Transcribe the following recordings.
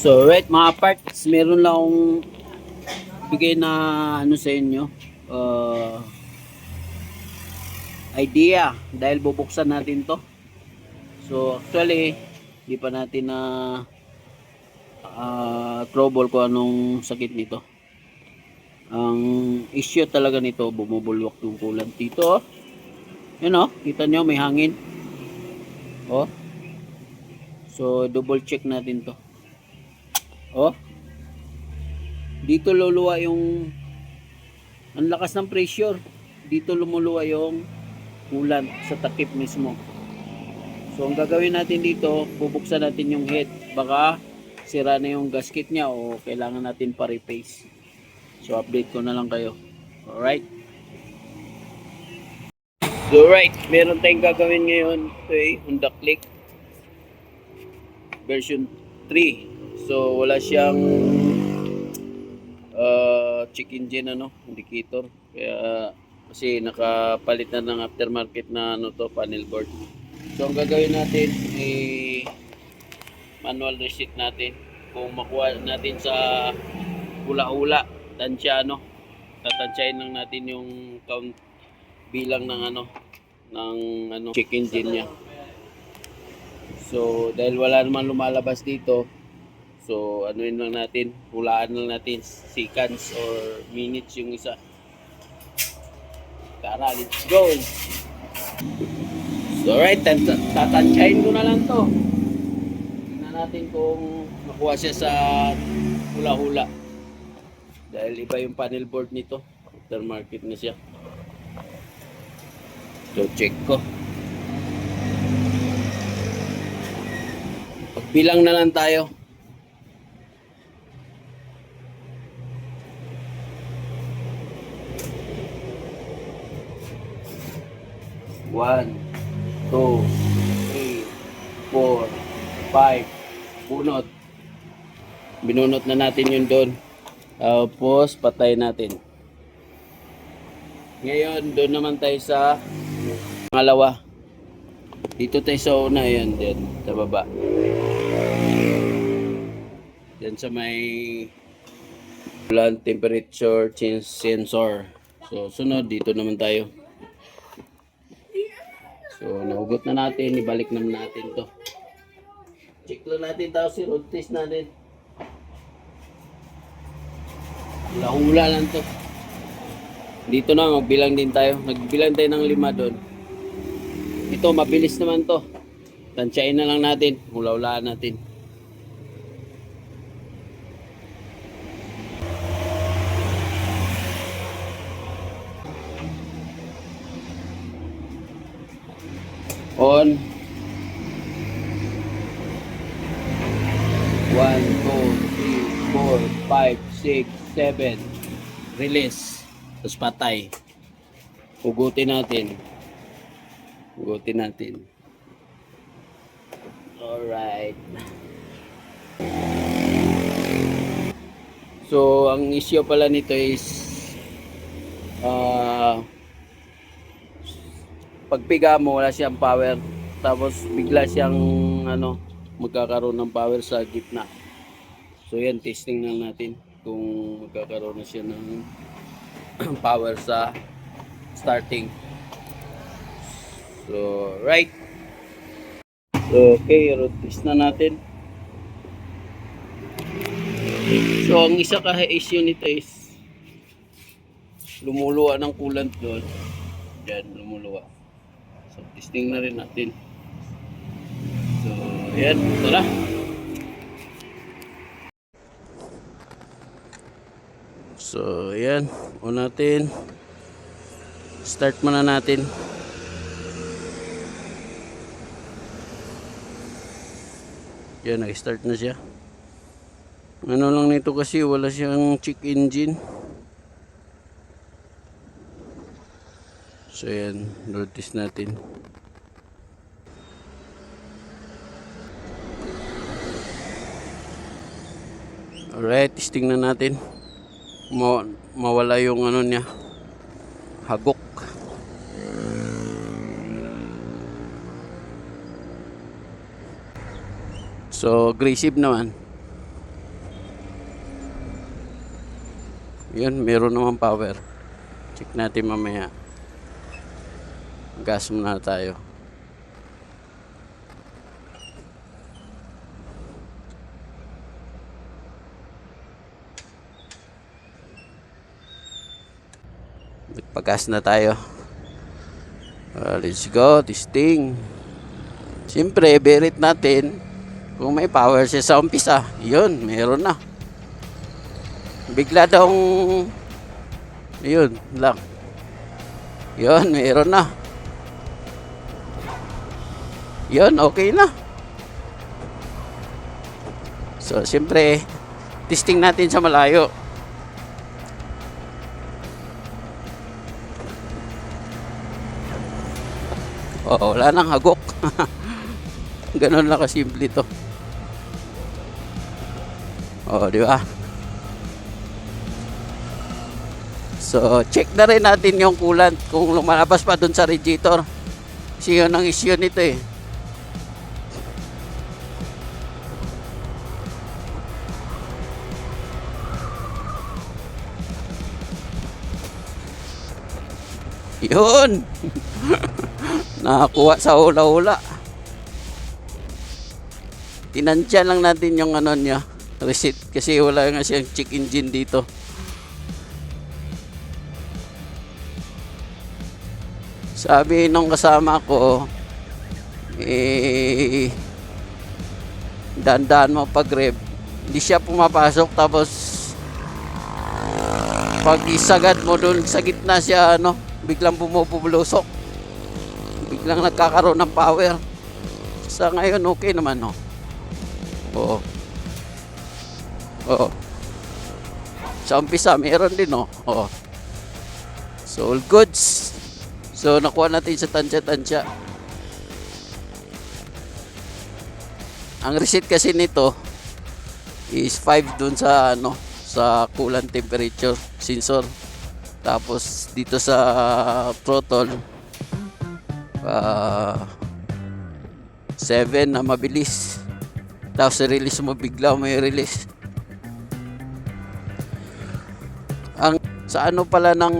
So, right mga parts, meron lang akong bigay na ano sa inyo. Uh, idea dahil bubuksan natin to. So, actually, di pa natin na uh, trouble kung anong sakit nito. Ang issue talaga nito, bumubulwak yung kulant dito. Oh. Yun oh, kita nyo may hangin. Oh. So, double check natin to. Oh. Dito luluwa yung ang lakas ng pressure. Dito lumuluwa yung coolant sa takip mismo. So, ang gagawin natin dito, bubuksan natin yung head. Baka sira na yung gasket niya o kailangan natin pa-replace. So, update ko na lang kayo. Alright? So, right. Meron tayong gagawin ngayon. Ito ay Honda Click version 3. So, wala siyang uh, check engine ano, indicator. Kaya kasi nakapalit na ng aftermarket na ano to, panel board. So, ang gagawin natin ay manual reset natin. Kung makuha natin sa hula-hula, tansya ano, tatansyahin lang natin yung count bilang ng ano, ng ano, check engine niya. So, dahil wala naman lumalabas dito, so yun lang natin, hulaan lang natin seconds or minutes yung isa. Tara, let's go! So, alright, tat- tatansyahin ko na lang to. Tingnan natin kung makuha siya sa hula-hula. Dahil iba yung panel board nito. Aftermarket na siya. So, check ko. Pagbilang na lang tayo. One, two, three, four, five. Bunot. Binunot na natin yun doon. Tapos, patay natin. Ngayon, doon naman tayo sa pangalawa. Dito tayo sa una, yan din, sa baba. Yan sa may blood temperature change sensor. So, sunod, dito naman tayo. So, nahugot na natin, ibalik naman natin to. Check lang natin tapos si road test natin. Hula-hula lang to. Dito na, magbilang din tayo. Nagbilang tayo ng lima doon. Ito, mabilis naman to. Tansyain na lang natin. Hula-hulaan natin. On. One, two, three, four, five, six, seven. Release. Tapos patay. Hugutin natin. Hugutin natin. Alright. So, ang issue pala nito is pagpiga mo wala siyang power. Tapos bigla siyang ano magkakaroon ng power sa gitna. So yan testing lang natin kung magkakaroon na siya ng power sa starting. So right. So okay road test na natin. So ang isa ka issue nito is lumuluwa ng coolant doon. Yan lumuluwa testing na rin natin. So, ayan, tara. So, ayan, on natin. Start muna natin. Yan, nag-start na siya. Ano lang nito kasi, wala siyang check engine. So ayan, notice natin. Alright, testing na natin. Ma mawala yung ano niya. Hagok. So, aggressive naman. Yan, meron naman power. Check natin mamaya. Gas muna tayo. Nagpagas na tayo. Ah, let's go, testing. Siyempre, berit natin kung may power siya sa umpisa. Yun, meron na. Bigla daw yun lang. Yun, meron na. Yun, okay na. So, siyempre, testing natin sa malayo. Oo, wala nang hagok. Ganun lang kasimple to. Oo, di ba? So, check na rin natin yung coolant kung lumalabas pa dun sa radiator. Kasi yun ang issue nito eh. Yun! Nakakuha sa hula-hula. Tinansya lang natin yung ano niya, receipt kasi wala nga siyang check engine dito. Sabi nung kasama ko, eh, dandaan mo pag rev. Hindi siya pumapasok tapos pag isagad mo dun sa gitna siya, ano, biglang bumubulusok. Biglang nagkakaroon ng power. Sa ngayon, okay naman, no? Oo. Oo. Sa umpisa, meron din, no? Oo. So, all goods. So, nakuha natin sa tansya-tansya. Ang receipt kasi nito is 5 dun sa ano sa coolant temperature sensor. Tapos dito sa throttle ah 7 na mabilis. Tapos release mo bigla may release. Ang sa ano pala ng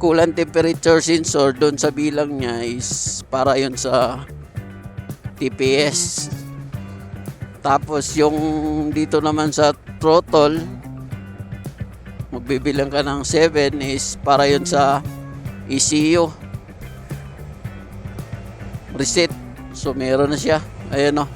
coolant temperature sensor doon sa bilang niya is para yon sa TPS. Tapos yung dito naman sa throttle magbibilang ka ng 7 is para yon sa ECU. Reset. So meron na siya. Ayan o.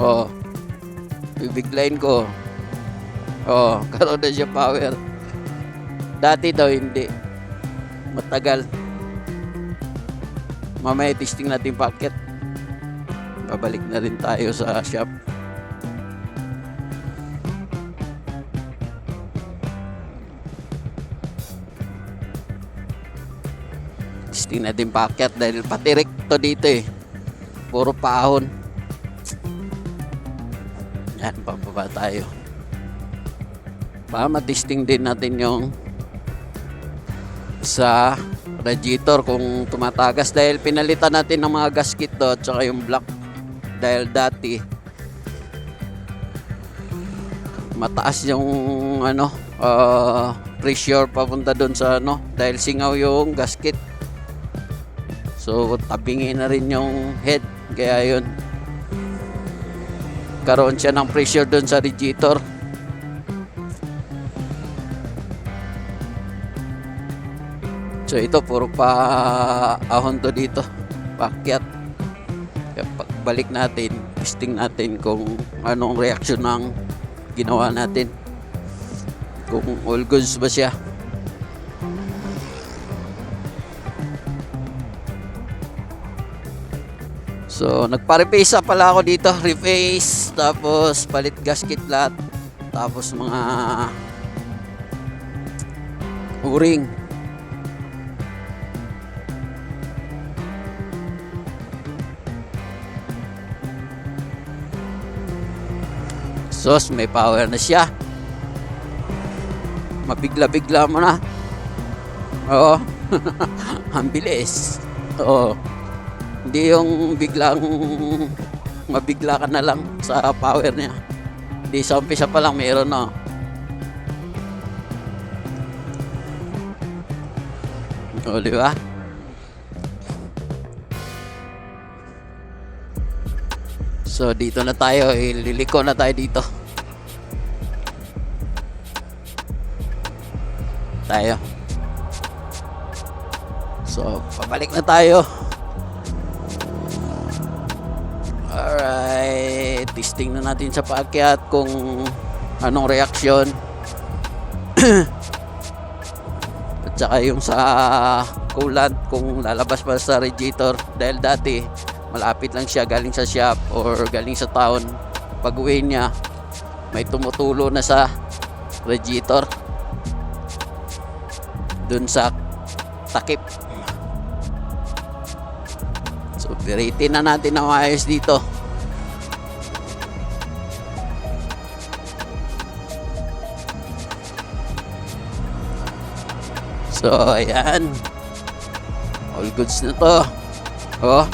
Oh. Bibiglayin ko. Oh, karoon na siya power. Dati daw hindi. Matagal. Mamaya testing natin packet. Babalik na rin tayo sa shop. Testing natin packet dahil patirik to dito eh. Puro paahon. Yan, pababa tayo. Para matesting din natin yung sa radiator kung tumatagas dahil pinalitan natin ng mga gasket do at saka yung block dahil dati mataas yung ano uh, pressure papunta doon sa ano dahil singaw yung gasket so tabingin na rin yung head kaya yun karoon siya ng pressure doon sa radiator So ito puro pa ahon to dito. Pakyat. Pagbalik natin, testing natin kung anong reaction ng ginawa natin. Kung all goods ba siya. So, nagpa-reface pala ako dito. Reface, tapos palit gasket lahat. Tapos mga o-ring. Sos, may power na siya. Mabigla-bigla mo na. Oo. Ang bilis. Oo. Hindi yung biglang mabigla ka na lang sa power niya. Hindi sa umpisa pa lang mayroon no. O, di ba? So, dito na tayo. Ililiko na tayo dito. Tayo. So, pabalik na tayo. Na natin sa paakyat kung anong reaksyon. At saka yung sa coolant kung lalabas pa sa radiator. Dahil dati malapit lang siya galing sa shop or galing sa town. Pag uwi niya may tumutulo na sa radiator. Dun sa takip. So piritin na natin ang ayos dito So, ayan. All goods na to. Oh.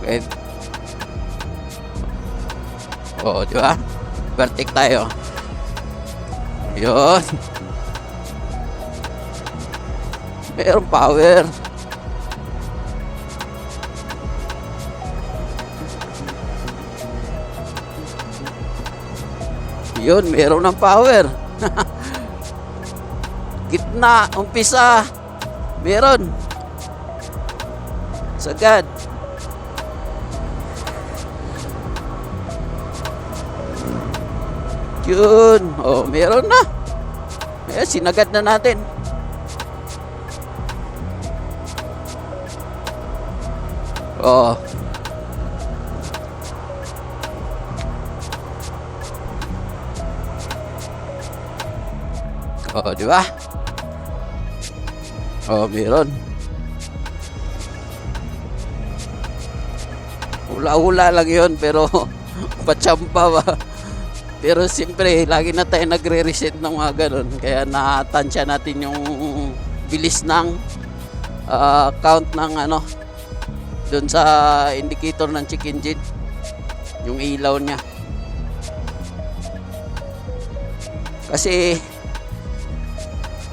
Okay. Oh, di ba? Vertic tayo. Yun. Meron power. Yun, meron ng power. Gitna, umpisa. Meron. Sagad. Yun. Oh, meron na. Ayan, sinagad na natin. Oh. Oh, di ba? Oh, meron. Hula-hula lang yun, pero patsampa ba? Pero siyempre, lagi na tayo nagre-reset ng mga ganun. Kaya natansya natin yung bilis ng ah, count ng ano, doon sa indicator ng check engine. Yung ilaw niya. Kasi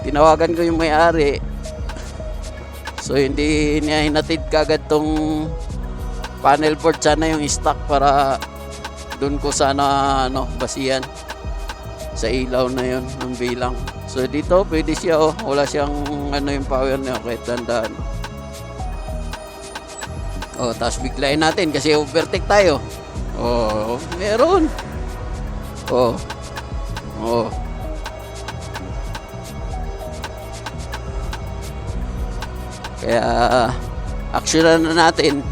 tinawagan ko yung may-ari. So hindi niya hinatid kagad tong panel board sana yung stock para doon ko sana ano basihan sa ilaw na yon ng bilang. So dito pwede siya oh, wala siyang ano yung power niya kahit dandaan. Oh, tapos biglayin natin kasi overtake tayo. Oh, meron. Oh. Oh. Kaya aksyonan na natin.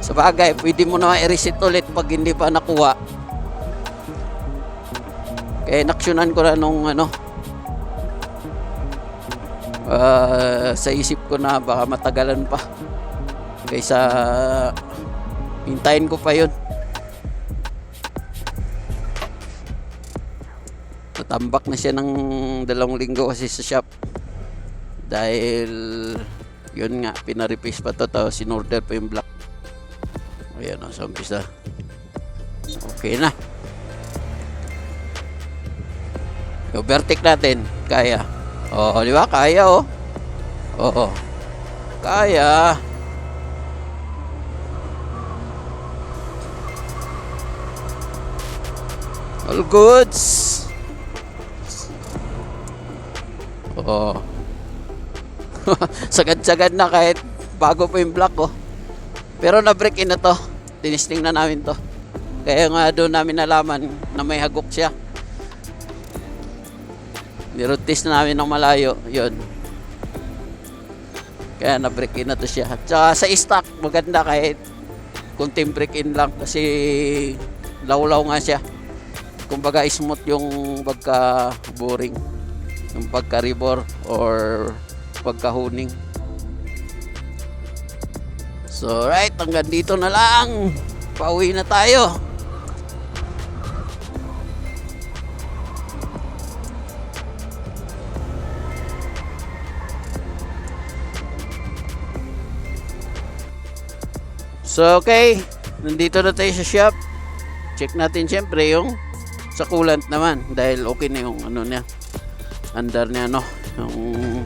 Sa bagay, pwede mo na i-reset ulit pag hindi pa nakuha. Kaya naksyonan ko na nung ano ah, sa isip ko na baka matagalan pa. Kaysa hintayin ko pa yun. Natambak na siya ng dalawang linggo kasi sa shop. Dahil yun nga, pinarepis pa to tapos sinorder pa yung black. Ayan o, sa umpisa. Okay na. Overtake natin. Kaya. Oo, di ba? Kaya oh. Oo. Kaya. All goods. Oo. Sagad-sagad na kahit bago pa yung block ko. Pero na-break in na to. Tinisting na namin to. Kaya nga doon namin nalaman na may hagok siya. Nirotis na namin ng malayo. Yun. Kaya na-break in na to siya. Tsaka sa stock, maganda kahit kunting break in lang kasi lawlaw nga siya. Kumbaga smooth yung pagka boring. Yung pagka rebore or pagka honing. So right, hanggang dito na lang. Pauwi na tayo. So okay, nandito na tayo sa shop. Check natin syempre yung sa coolant naman dahil okay na yung ano niya. Under niya no, yung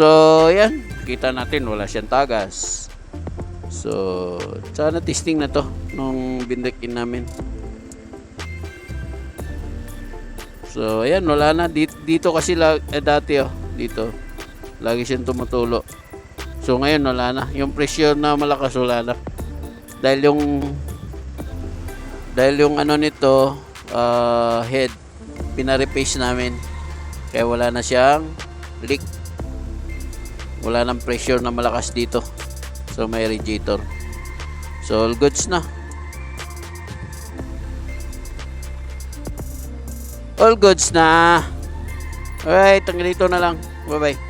So, yan. Kita natin, wala siyang tagas. So, sana testing na to nung bindakin namin. So, ayan, wala na. Dito, dito kasi la, eh, dati, oh. Dito. Lagi siyang tumutulo. So, ngayon, wala na. Yung pressure na malakas, wala na. Dahil yung dahil yung ano nito ah, head pina-replace namin kaya wala na siyang leak wala nang pressure na malakas dito so may radiator. So all goods na. All goods na. Alright hanggang dito na lang. Bye bye